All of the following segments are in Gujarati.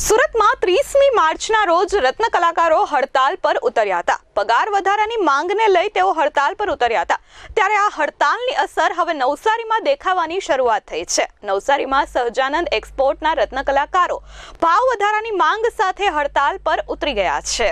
સુરતમાં ત્રીસમી માર્ચના રોજ રત્ન કલાકારો હડતાલ પર ઉતર્યા હતા. પગાર વધારાની માંગને લઈ તેઓ હડતાલ પર ઉતર્યા હતા. ત્યારે આ હડતાલની અસર હવે નવસારીમાં દેખાવાની શરૂઆત થઈ છે. નવસારીમાં સહજાનંદ એક્સપોર્ટના રત્ન કલાકારો ભાવ વધારાની માંગ સાથે હડતાલ પર ઉતરી ગયા છે.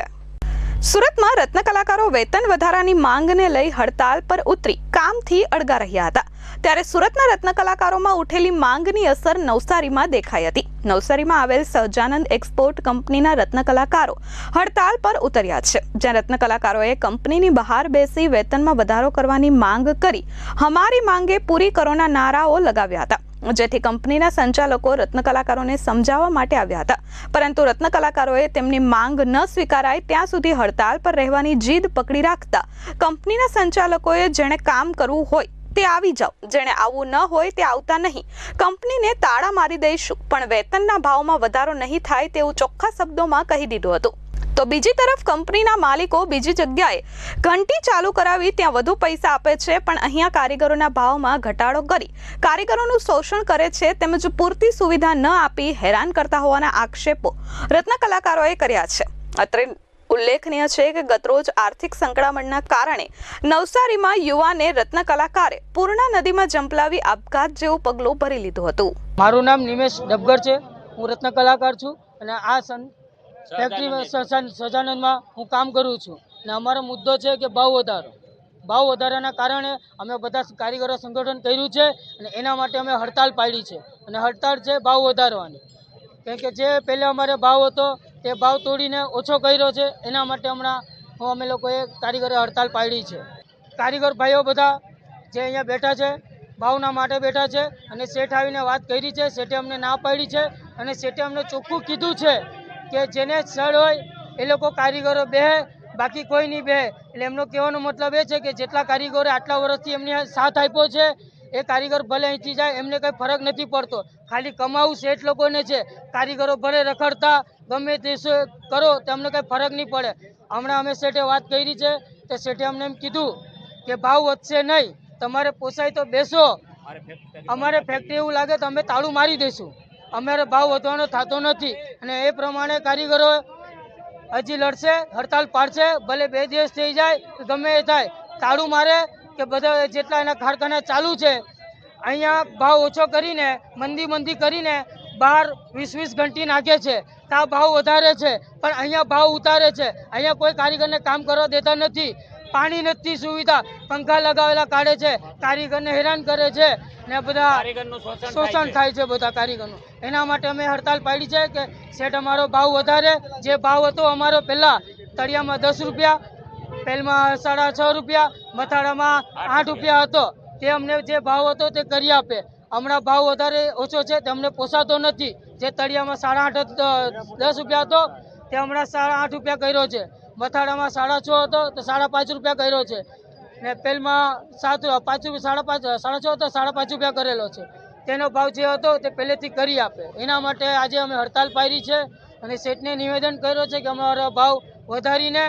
સુરતમાં રત્ન કલાકારો વેતન વધારાની માંગને લઈ હડતાલ પર ઉતરી, કામથી અડગા રહ્યા હતા. ત્યારે સુરતના રત્ન કલાકારોમાં ઉઠેલી માંગની અસર નવસારીમાં દેખાઈ હતી. નવસારીમાં આવેલ સહજાનંદ એક્સપોર્ટ કંપનીના રત્ન કલાકારો હડતાલ પર ઉતર્યા છે. જ્યાં રત્ન કલાકારોએ કંપનીની બહાર બેસી વેતનમાં વધારો કરવાની માંગ કરી, હમારી માંગે પૂરી કરોના નારાઓ લગાવ્યા હતા. જેથી કંપનીના સંચાલકો રત્ન કલાકારોને સમજાવવા માટે આવ્યા હતા. પરંતુ રત્ન કલાકારોએ તેમની માંગ ન સ્વીકારાય ત્યાં સુધી હડતાલ પર રહેવાની જીદ પકડી રાખતા કંપનીના સંચાલકોએ જેણે કામ કરવું હોય તે આવી જાઓ જેણે આવું ન હોય તે આવતા નહીં. કંપનીને તાળા મારી દઈશું, પણ વેતનના ભાવમાં વધારો નહીં થાય તેવું ચોખ્ખા શબ્દોમાં કહી દીધું હતું. તો બીજી તરફ કંપનીના માલિકો બીજી જગ્યાએ ઘંટી ચાલુ કરાવી ત્યાં વધુ પૈસા આપે છે, પણ અહીંયા કારીગરોના ભાવમાં ઘટાડો કરી કારીગરોનું શોષણ કરે છે તેમજ પૂરતી સુવિધા ન આપી હેરાન કરતા હોવાના આક્ષેપો રત્ન કલાકારોએ કર્યા છે. અત્રે ઉલ્લેખનીય છે કે ગતરોજ આર્થિક સંકળામણના કારણે નવસારીમાં યુવાને રત્ન કલાકારે પૂર્ણા નદીમાં જંપલાવી આપઘાત જેવું પગલું ભરી લીધું હતું. મારું નામ નિમેશ ડબગર છે. હું રત્ન કલાકાર છું અને આ ફેક્ટરી સજાનંદમાં હું કામ કરું છું. અને અમારો મુદ્દો છે કે ભાવ વધારો. ભાવ વધારાના કારણે અમે બધા કારીગરો સંગઠન કર્યું છે અને એના માટે અમે હડતાલ પાડી છે. અને હડતાળ છે ભાવ વધારવાની. કેમ કે જે પહેલાં અમારે ભાવ હતો તે ભાવ તોડીને ઓછો કર્યો છે. એના માટે હમણાં હું અમે લોકોએ કારીગરે હડતાલ પાડી છે. કારીગર ભાઈઓ બધા જે અહીંયા બેઠા છે ભાવના માટે બેઠા છે અને શેઠ આવીને વાત કરી છે. શેઠે અમને ના પાડી છે અને શેઠે અમને ચોખ્ખું કીધું છે. કે જેને સ્થળ હોય એ લોકો કારીગરો બેહે બાકી કોઈ નહીં બેહે. એટલે એમનો કહેવાનો મતલબ એ છે કે જેટલા કારીગરો આટલા વર્ષથી એમને સાથ આપ્યો છે એ કારીગર ભલે અહીંથી જાય એમને કંઈ ફરક નથી પડતો. ખાલી કમાવું શેઠ લોકોને છે. કારીગરો ભલે રખડતા ગમે તે કરો તો અમને કંઈ ફરક નહીં પડે. હમણાં અમે શેઠે વાત કરી છે તો શેઠે અમને એમ કીધું કે ભાવ વધશે નહીં તમારે પોસાય તો બેસો. અમારે ફેક્ટરી એવું લાગે તો અમે તાળું મારી દઈશું. અમારે ભાવ વધવાનો થતો નથી અને એ પ્રમાણે કારીગરો હજી લડશે, હડતાલ પાડશે, ભલે બે દિવસ થઈ જાય ગમે એ થાય. તાળું મારે કે બધા જેટલા એના કારખાના ચાલુ છે, અહીંયા ભાવ ઓછો કરીને, મંદી મંદી કરીને બહાર વીસ વીસ ઘંટી નાખે છે. ત્યાં ભાવ વધારે છે, પણ અહીંયા ભાવ ઉતારે છે. અહીંયા કોઈ કારીગરને કામ કરવા દેતા નથી. પાણી નથી સુવિધા પંખા લગાવેલા કાઢે છે કારીગરને હેરાન કરે છે ને બધા શોષણ થાય છે. બધા કારીગરનું. એના માટે અમે હડતાલ પાડી છે કે શેઠ અમારો ભાવ વધારે જે ભાવ હતો અમારો પહેલાં તળિયામાં દસ રૂપિયા પહેલમાં સાડા છ રૂપિયા મથાળામાં આઠ રૂપિયા. હતો. તે અમને જે ભાવ હતો તે કરી આપે. હમણાં ભાવ વધારે ઓછો છે તે અમને પોસાતો નથી. જે તળિયામાં સાડા આઠ દસ રૂપિયા હતો તે હમણાં સાડા આઠ રૂપિયા કર્યો છે. મથાળામાં સાડા છ હતો તો સાડા પાંચ રૂપિયા કર્યો છે. ને પેલમાં સાત પાંચ રૂપિયા સાડા પાંચ, સાડા છ હતો, સાડા પાંચ રૂપિયા કરેલો છે. તેનો ભાવ જે હતો તે પહેલેથી કરી આપે. એના માટે આજે અમે હડતાલ પાડી છે અને શેઠને નિવેદન કર્યો છે કે અમારો ભાવ વધારીને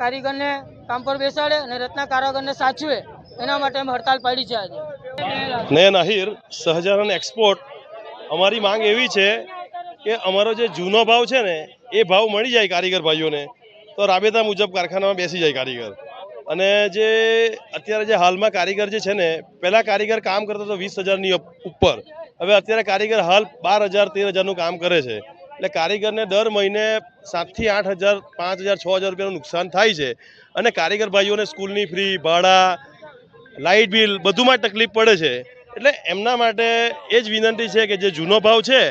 કારીગરને કામ પર બેસાડે અને રત્ના કારીગરને સાચવે. એના માટે અમે હડતાલ પાડી છે આજે. નયન આહિર સહજાનંદ એક્સપોર્ટ અમારી માંગ એવી છે કે અમારો જે જૂનો ભાવ છે ને, એ ભાવ મળી જાય કારીગર ભાઈઓને. તો રાબેતા મુજબ કારખાનામાં બેસી જાય કારીગર. અને જે અત્યારે જે હાલમાં કારીગર જે છે ને, પહેલાં કારીગર કામ કરતો હતો વીસ હજારની ઉપર. હવે અત્યારે કારીગર હાલ બાર હજાર, તેર હજારનું કામ કરે છે. એટલે કારીગરને દર મહિને સાતથી આઠ હજાર, પાંચ હજાર, છ હજાર રૂપિયાનું નુકસાન થાય છે. અને કારીગર ભાઈઓને સ્કૂલની ફ્રી ભાડા, લાઇટ બિલ બધુંમાં તકલીફ પડે છે. એટલે એમના માટે એ જ વિનંતી છે કે જે જૂનો ભાવ છે,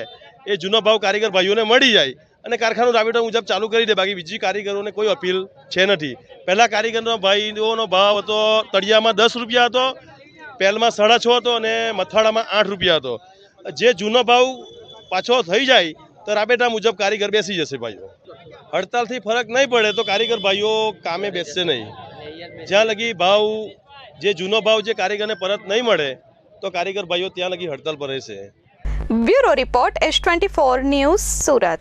એ જૂનો ભાવ કારીગર ભાઈઓને મળી જાય. અને કારખાનું રાબેટા મુજબ ચાલુ કરી દે. બાકી બીજી કારીગરોને કોઈ અપીલ છે નથી. પહેલાં કારીગરનો ભાઈઓનો ભાવ હતો તળિયામાં દસ રૂપિયા હતો, પહેલમાં સાડા છ હતો અને મથાળામાં આઠ રૂપિયા હતો. જે જૂનો ભાવ પાછો થઈ જાય, તો રાબેટા મુજબ કારીગર બેસી જશે ભાઈઓ. હડતાલથી ફરક નહીં પડે તો કારીગર ભાઈઓ કામે બેસશે નહીં. જ્યાં લગી ભાવ, જે જૂનો ભાવ જે કારીગરને પરત નહીં મળે, તો કારીગર ભાઈઓ ત્યાં લગી હડતાલ પર રહેશે. Bureau report S twenty four news Surat.